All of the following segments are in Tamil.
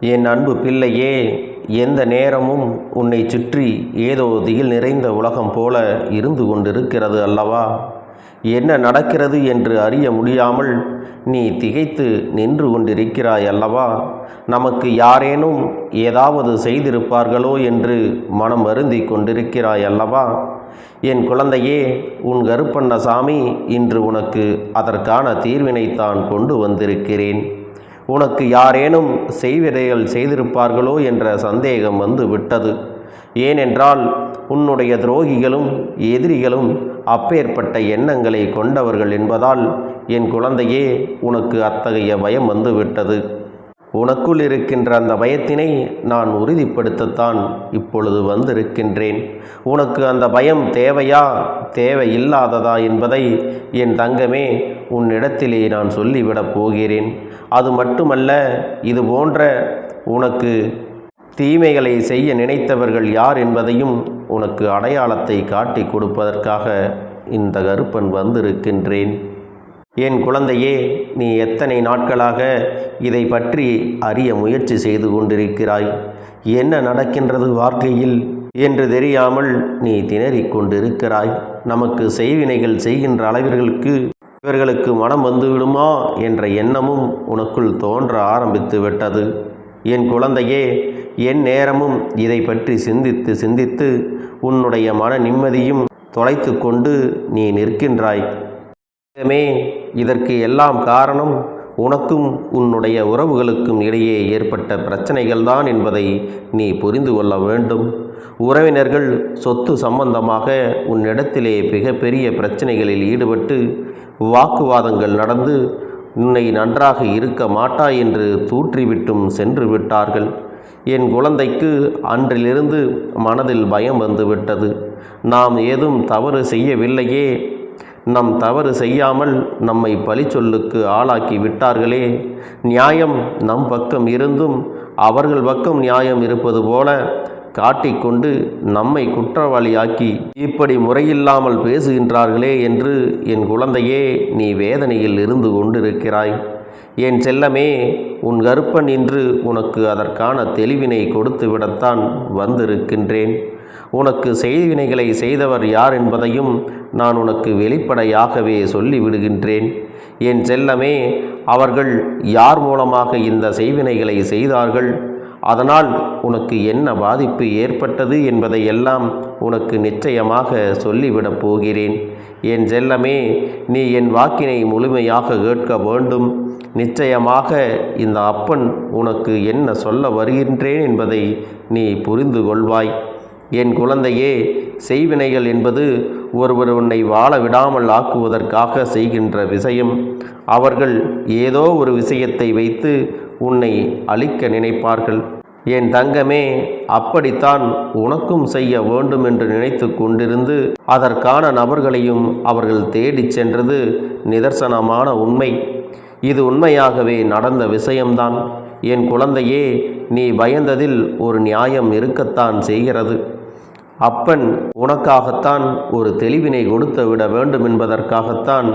என் அன்பு பிள்ளையே எந்த நேரமும் உன்னை சுற்றி ஏதோ திகில் நிறைந்த உலகம் போல இருந்து கொண்டிருக்கிறது அல்லவா? என்ன நடக்கிறது என்று அறிய முடியாமல் நீ திகைத்து நின்று கொண்டிருக்கிறாய் அல்லவா? நமக்கு யாரேனும் ஏதாவது செய்திருப்பார்களோ என்று மனம் வருந்தி கொண்டிருக்கிறாய் அல்லவா? என் குழந்தையே உன் கருப்பண்ணசாமி இன்று உனக்கு அதற்கான தீர்வினைத்தான் கொண்டு வந்திருக்கிறேன். உனக்கு யாரேனும் செய்விதைகள் செய்திருப்பார்களோ என்ற சந்தேகம் வந்து விட்டது. ஏனென்றால் உன்னுடைய துரோகிகளும் எதிரிகளும் அப்பேற்பட்ட எண்ணங்களை கொண்டவர்கள் என்பதால் என் குழந்தையே உனக்கு அத்தகைய பயம் வந்து விட்டது. உனக்குள் இருக்கின்ற அந்த பயத்தினை நான் உறுதிப்படுத்தத்தான் இப்பொழுது வந்திருக்கின்றேன். உனக்கு அந்த பயம் தேவையா? தேவையில்லாததா என்பதை என் தங்கமே உன்னிடத்திலே நான் சொல்லிவிடப் போகிறேன். அது மட்டுமல்ல இது போன்ற உனக்கு தீமைகளை செய்ய நினைத்தவர்கள் யார் என்பதையும் உனக்கு அடையாளத்தை காட்டி கொடுப்பதற்காக இந்த கருப்பன் வந்திருக்கின்றேன். என் குழந்தையே நீ எத்தனை நாட்களாக இதை பற்றி அறிய முயற்சி செய்து கொண்டிருக்கிறாய்? என்ன நடக்கின்றது வாழ்க்கையில் என்று தெரியாமல் நீ திணறிக் கொண்டிருக்கிறாய். நமக்கு செய்வினைகள் செய்கின்ற அளவிற்கு இவர்களுக்கு மனம் வந்துவிடுமா என்ற எண்ணமும் உனக்குள் தோன்ற ஆரம்பித்து விட்டது. என் குழந்தையே என் நேரமும் இதை பற்றி சிந்தித்து சிந்தித்து உன்னுடைய மன நிம்மதியும் தொலைத்து கொண்டு நீ நிற்கின்றாய். மே இதற்கு எல்லாம் காரணம் உனக்கும் உன்னுடைய உறவுகளுக்கும் இடையே ஏற்பட்ட பிரச்சனைகள்தான் என்பதை நீ புரிந்து கொள்ள வேண்டும். உறவினர்கள் சொத்து சம்பந்தமாக உன்னிடத்திலே மிகப்பெரிய பிரச்சனைகளில் ஈடுபட்டு வாக்குவாதங்கள் நடந்து உன்னை நன்றாக இருக்க மாட்டாய் என்று தூற்றிவிட்டும் சென்று விட்டார்கள். என் குழந்தைக்கு அன்றிலிருந்து மனதில் பயம் வந்துவிட்டது நாம் ஏதும் தவறு செய்யவில்லையே. நம் தவறு செய்யாமல் நம்மை பழிச்சொல்லுக்கு ஆளாக்கி விட்டார்களே. நியாயம் நம் பக்கம் இருந்தும் அவர்கள் பக்கம் நியாயம் இருப்பது போல காட்டிக்கொண்டு நம்மை குற்றவாளியாக்கி இப்படி முறையில்லாமல் பேசுகின்றார்களே என்று என் குழந்தையே நீ வேதனையில் இருந்து கொண்டிருக்கிறாய். என் செல்லமே உன் கருப்பன் இன்று உனக்கு அதற்கான தெளிவினை கொடுத்து விடத்தான் வந்திருக்கின்றேன். உனக்கு செய்வினைகளை செய்தவர் யார் என்பதையும் நான் உனக்கு வெளிப்படையாகவே சொல்லிவிடுகின்றேன். என் செல்லமே அவர்கள் யார் மூலமாக இந்த செய்வினைகளை செய்தார்கள்? அதனால் உனக்கு என்ன பாதிப்பு ஏற்பட்டது என்பதை எல்லாம் உனக்கு நிச்சயமாக சொல்லிவிடப் போகிறேன். என் செல்லமே நீ என் வாக்கினை முழுமையாக கேட்க வேண்டும். நிச்சயமாக இந்த அப்பன் உனக்கு என்ன சொல்ல வருகின்றேன் என்பதை நீ புரிந்து கொள்வாய் என் குழந்தையே செய்வினைகள் என்பது ஒருவர் உன்னை வாழ விடாமல் ஆக்குவதற்காக செய்கின்ற விஷயம். அவர்கள் ஏதோ ஒரு விஷயத்தை வைத்து உன்னை அழிக்க நினைப்பார்கள். என் தங்கமே அப்படித்தான் உனக்கும் செய்ய வேண்டும் என்று நினைத்து கொண்டிருந்து அதற்கான நபர்களையும் அவர்கள் தேடிச் சென்றது நிதர்சனமான உண்மை. இது உண்மையாகவே நடந்த விஷயம்தான். என் குழந்தையே நீ பயந்ததில் ஒரு நியாயம் இருக்கத்தான் செய்கிறது. அப்பன் உனக்காகத்தான் ஒரு தெளிவினை கொடுத்து விட வேண்டும் என்பதற்காகத்தான்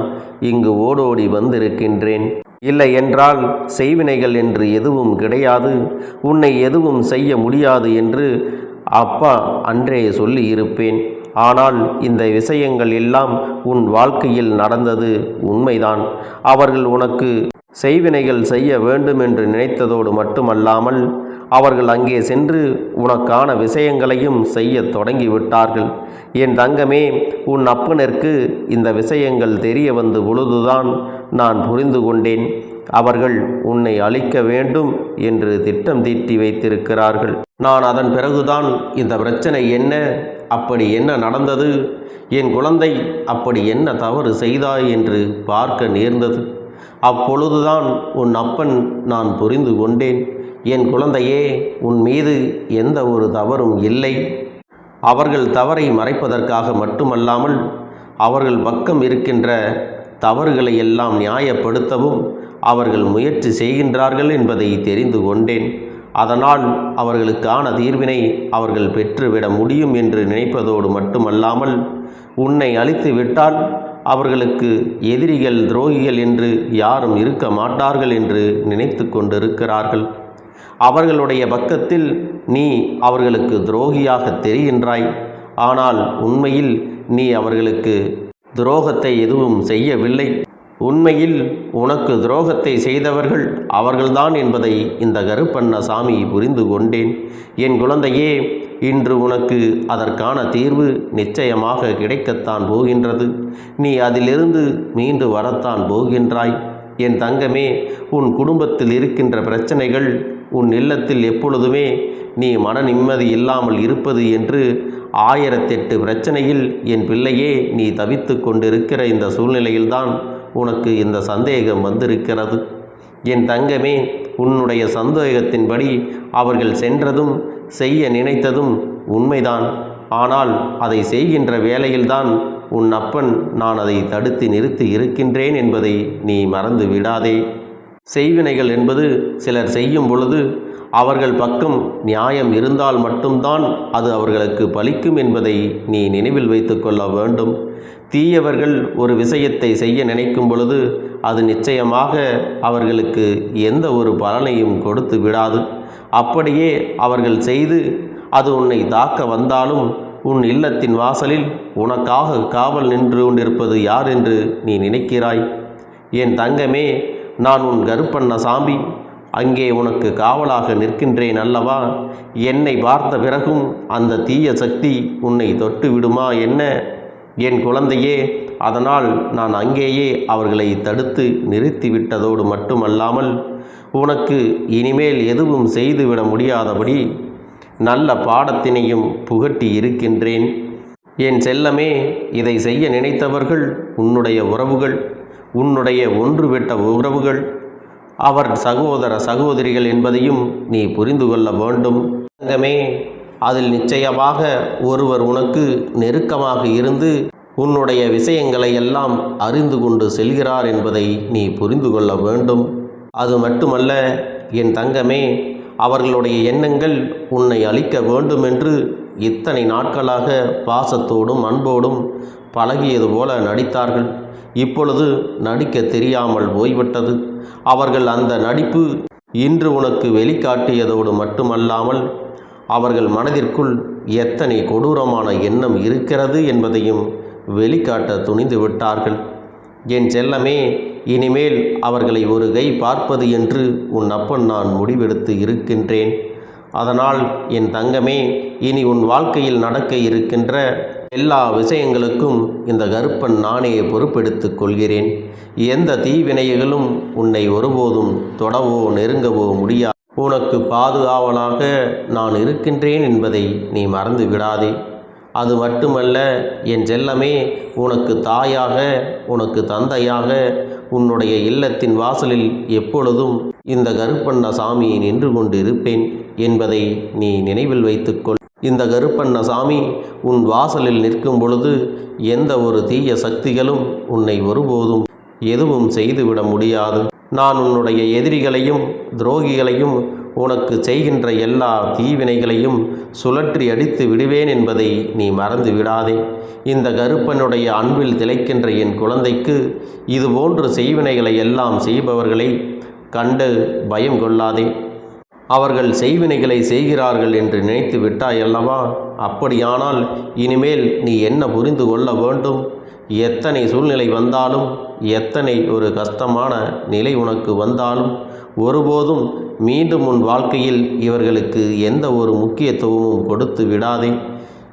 இங்கு ஓடோடி வந்திருக்கின்றேன். இல்லை என்றால் செய்வினைகள் என்று எதுவும் கிடையாது. உன்னை எதுவும் செய்ய முடியாது என்று அப்பா அன்றே சொல்லி இருப்பேன் ஆனால் இந்த விஷயங்கள் எல்லாம் உன் வாழ்க்கையில் நடந்தது உண்மைதான். அவர்கள் உனக்கு செய்வினைகள் செய்ய வேண்டும் என்று நினைத்ததோடு மட்டுமல்லாமல் அவர்கள் அங்கே சென்று உனக்கான விஷயங்களையும் செய்ய தொடங்கிவிட்டார்கள். என் தங்கமே உன் அப்பனிற்கு இந்த விஷயங்கள் தெரிய வந்த பொழுதுதான் நான் புரிந்து கொண்டேன். அவர்கள் உன்னை அழிக்க வேண்டும் என்று திட்டம் தீட்டி வைத்திருக்கிறார்கள். நான் அதன் பிறகுதான் இந்த பிரச்சனை என்ன? அப்படி என்ன நடந்தது? என் குழந்தை அப்படி என்ன தவறு செய்தாய் என்று பார்க்க நேர்ந்தது. அப்பொழுதுதான் உன் அப்பன் நான் புரிந்து கொண்டேன். என் குழந்தையே உன் மீது எந்த ஒரு தவறும் இல்லை. அவர்கள் தவறை மறைப்பதற்காக மட்டுமல்லாமல் அவர்கள் பக்கம் இருக்கின்ற தவறுகளை எல்லாம் நியாயப்படுத்தவும் அவர்கள் முயற்சி செய்கின்றார்கள் என்பதை தெரிந்து கொண்டேன். அதனால் அவர்களுக்கான தீர்வினை அவர்கள் பெற்றுவிட முடியும் என்று நினைப்பதோடு மட்டுமல்லாமல் உன்னை அழித்து விட்டால் அவர்களுக்கு எதிரிகள் துரோகிகள் என்று யாரும் இருக்க மாட்டார்கள் என்று நினைத்து கொண்டிருக்கிறார்கள். அவர்களுடைய பக்கத்தில் நீ அவர்களுக்கு துரோகியாக தெரிகின்றாய். ஆனால் உண்மையில் நீ அவர்களுக்கு துரோகத்தை எதுவும் செய்யவில்லை. உண்மையில் உனக்கு துரோகத்தை செய்தவர்கள் அவர்கள்தான் என்பதை இந்த கருப்பண்ண சாமி புரிந்து கொண்டேன். என் குழந்தையே இன்று உனக்கு அதற்கான தீர்வு நிச்சயமாக கிடைக்கத்தான் போகின்றது. நீ அதிலிருந்து மீண்டு வரத்தான் போகின்றாய். என் தங்கமே உன் குடும்பத்தில் இருக்கின்ற பிரச்சனைகள் உன் இல்லத்தில் எப்பொழுதுமே நீ மன நிம்மதி இல்லாமல் இருப்பது என்று ஆயிரத்தெட்டு பிரச்சனையில் என் பிள்ளையே நீ தவித்து கொண்டிருக்கிற இந்த சூழ்நிலையில்தான் உனக்கு இந்த சந்தேகம் வந்திருக்கிறது. என் தங்கமே உன்னுடைய சந்தேகத்தின்படி அவர்கள் சென்றதும் செய்ய நினைத்ததும் உண்மைதான். ஆனால் அதை செய்கின்ற வேளையில்தான் உன் அப்பன் நான் அதை தடுத்து நிறுத்தி இருக்கின்றேன் என்பதை நீ மறந்து விடாதே செய்வினைகள் என்பது சிலர் செய்யும் பொழுது அவர்கள் பக்கம் நியாயம் இருந்தால் மட்டும்தான் அது அவர்களுக்கு பலிக்கும் என்பதை நீ நினைவில் வைத்து கொள்ள வேண்டும். தீயவர்கள் ஒரு விஷயத்தை செய்ய நினைக்கும் பொழுது அது நிச்சயமாக அவர்களுக்கு எந்த ஒரு பலனையும் கொடுத்து விடாது. அப்படியே அவர்கள் செய்து அது உன்னை தாக்க வந்தாலும் உன் இல்லத்தின் வாசலில் உனக்காக காவல் நின்று கொண்டிருப்பது யார் என்று நீ நினைக்கிறாய்? என் தங்கமே நான் உன் கருப்பண்ண சாமி. அங்கே உனக்கு காவலாக நிற்கின்றேன் அல்லவா? என்னை பார்த்த பிறகும் அந்த தீய சக்தி உன்னை தொட்டு விடுமா என்ன? என் குழந்தையே அதனால் நான் அங்கேயே அவர்களை தடுத்து நிறுத்திவிட்டதோடு மட்டுமல்லாமல் உனக்கு இனிமேல் எதுவும் செய்துவிட முடியாதபடி நல்ல பாடத்தினையும் புகட்டி இருக்கின்றேன். என் செல்லமே இதை செய்ய நினைத்தவர்கள் உன்னுடைய உறவுகள் உன்னுடைய ஒன்றுவிட்ட உறவுகள் அவர் சகோதர சகோதரிகள் என்பதையும் நீ புரிந்து கொள்ள வேண்டும். தங்கமே அதில் நிச்சயமாக ஒருவர் உனக்கு நெருக்கமாக இருந்து உன்னுடைய விஷயங்களை எல்லாம் அறிந்து கொண்டு செல்கிறார் என்பதை நீ புரிந்து கொள்ள வேண்டும். அது மட்டுமல்ல என் தங்கமே அவர்களுடைய எண்ணங்கள் உன்னை அழிக்க வேண்டுமென்று இத்தனை நாட்களாக பாசத்தோடும் அன்போடும் பழகியது போல நடித்தார்கள். இப்பொழுது நடிக்க தெரியாமல் போய்விட்டது. அவர்கள் அந்த நடிப்பு இன்று உனக்கு வெளிக்காட்டியதோடு மட்டுமல்லாமல் அவர்கள் மனதிற்குள் எத்தனை கொடூரமான எண்ணம் இருக்கிறது என்பதையும் வெளிக்காட்ட துணிந்து விட்டார்கள். என் செல்லமே இனிமேல் அவர்களை ஒரு கை பார்ப்பது என்று உன் அப்பன் நான் முடிவெடுத்து இருக்கின்றேன். அதனால் என் தங்கமே இனி உன் வாழ்க்கையில் நடக்க இருக்கின்ற எல்லா விஷயங்களுக்கும் இந்த கருப்பன் நானே பொறுப்பெடுத்துக் கொள்கிறேன். எந்த தீவினைகளும் உன்னை ஒருபோதும் தொடவோ நெருங்கவோ முடியாது. உனக்கு பாதுகாவலாக நான் இருக்கின்றேன் என்பதை நீ மறந்து விடாதே. அது மட்டுமல்ல என் செல்லமே உனக்கு தாயாக உனக்கு தந்தையாக உன்னுடைய இல்லத்தின் வாசலில் எப்பொழுதும் இந்த கருப்பண்ண சாமி நின்று கொண்டு இருப்பேன் என்பதை நீ நினைவில் வைத்துக்கொள் இந்த கருப்பண்ண சாமி உன் வாசலில் நிற்கும் பொழுது எந்த ஒரு தீய சக்திகளும் உன்னை ஒருபோதும் எதுவும் செய்துவிட முடியாது. நான் உன்னுடைய எதிரிகளையும் துரோகிகளையும் உனக்கு செய்கின்ற எல்லா தீவினைகளையும் சுழற்றி அடித்து விடுவேன் என்பதை நீ மறந்து விடாதே. இந்த கருப்பனுடைய அன்பில் திளைக்கின்ற என் குழந்தைக்கு இதுபோன்று செய்வினைகளை எல்லாம் செய்பவர்களை கண்டு பயம் கொள்ளாதே. அவர்கள் செய்வினைகளை செய்கிறார்கள் என்று நினைத்து விட்டாயல்லவா? அப்படியானால் இனிமேல் நீ என்ன புரிந்து கொள்ள வேண்டும்? எத்தனை சூழ்நிலை வந்தாலும் எத்தனை ஒரு கஷ்டமான நிலை உனக்கு வந்தாலும் ஒருபோதும் மீண்டும் உன் வாழ்க்கையில் இவர்களுக்கு எந்த ஒரு முக்கியத்துவமும் கொடுத்து விடாதே.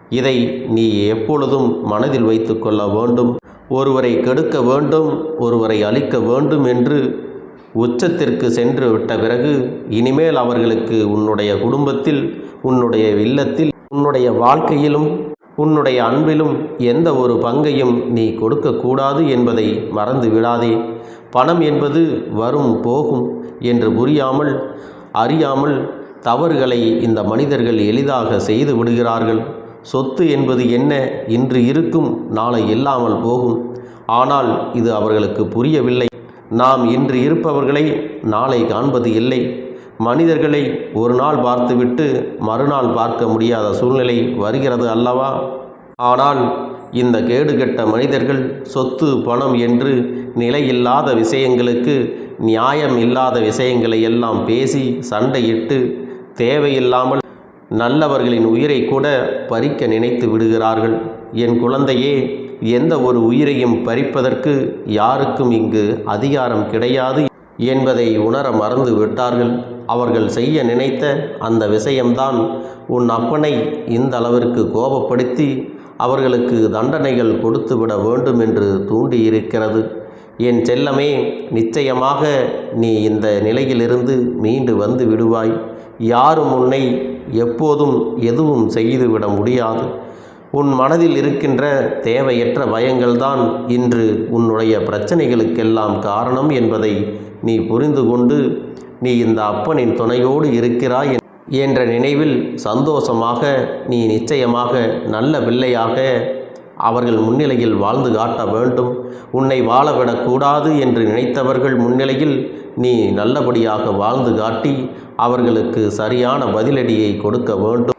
இதை நீ எப்பொழுதும் மனதில் வைத்து கொள்ள வேண்டும். ஒருவரை கெடுக்க வேண்டும் ஒருவரை அழிக்க வேண்டும் என்று உச்சத்திற்கு சென்று விட்ட பிறகு இனிமேல் அவர்களுக்கு உன்னுடைய குடும்பத்தில் உன்னுடைய இல்லத்தில் உன்னுடைய வாழ்க்கையிலும் உன்னுடைய அன்பிலும் எந்த ஒரு பங்கையும் நீ கொடுக்கக்கூடாது என்பதை மறந்து விடாதே. பணம் என்பது வரும் போகும் என்று புரியாமல் அறியாமல் தவறுகளை இந்த மனிதர்கள் எளிதாக செய்து விடுகிறார்கள். சொத்து என்பது என்ன? இன்று இருக்கும் நாளை இல்லாமல் போகும். ஆனால் இது அவர்களுக்கு புரியவில்லை. நாம் இன்று இருப்பவர்களை நாளை காண்பது இல்லை. மனிதர்களை ஒரு நாள் பார்த்துவிட்டு மறுநாள் பார்க்க முடியாத சூழ்நிலை வருகிறது அல்லவா? ஆனால் இந்த கேடுகட்ட மனிதர்கள் சொத்து பணம் என்று நிலையில்லாத விஷயங்களுக்கு நியாயம் இல்லாத விஷயங்களை எல்லாம் பேசி சண்டையிட்டு தேவையில்லாமல் நல்லவர்களின் உயிரை கூட பறிக்க நினைத்து விடுகிறார்கள். என் குழந்தையே எந்த ஒரு உயிரையும் பறிப்பதற்கு யாருக்கும் இங்கு அதிகாரம் கிடையாது என்பதை உணர மறந்து விட்டார்கள். அவர்கள் செய்ய நினைத்த அந்த விஷயம்தான் உன் அப்பனை இந்த அளவிற்கு கோபப்படுத்தி அவர்களுக்கு தண்டனைகள் கொடுத்துவிட வேண்டும் என்று தூண்டியிருக்கிறது. என் செல்லமே நிச்சயமாக நீ இந்த நிலையிலிருந்து மீண்டு வந்து விடுவாய். யாரும் உன்னை எப்போதும் எதுவும் செய்துவிட முடியாது. உன் மனதில் இருக்கின்ற தேவையற்ற பயங்கள்தான் இன்று உன்னுடைய பிரச்சனைகளுக்கெல்லாம் காரணம் என்பதை நீ புரிந்து கொண்டு நீ இந்த அப்பனின் துணையோடு இருக்கிறாய் என்ற நினைவில் சந்தோஷமாக நீ நிச்சயமாக நல்ல பிள்ளையாக அவர்கள் முன்னிலையில் வாழ்ந்து காட்ட வேண்டும். உன்னை வாழவிடக்கூடாது என்று நினைத்தவர்கள் முன்னிலையில் நீ நல்லபடியாக வாழ்ந்து காட்டி அவர்களுக்கு சரியான பதிலடியை கொடுக்க வேண்டும்.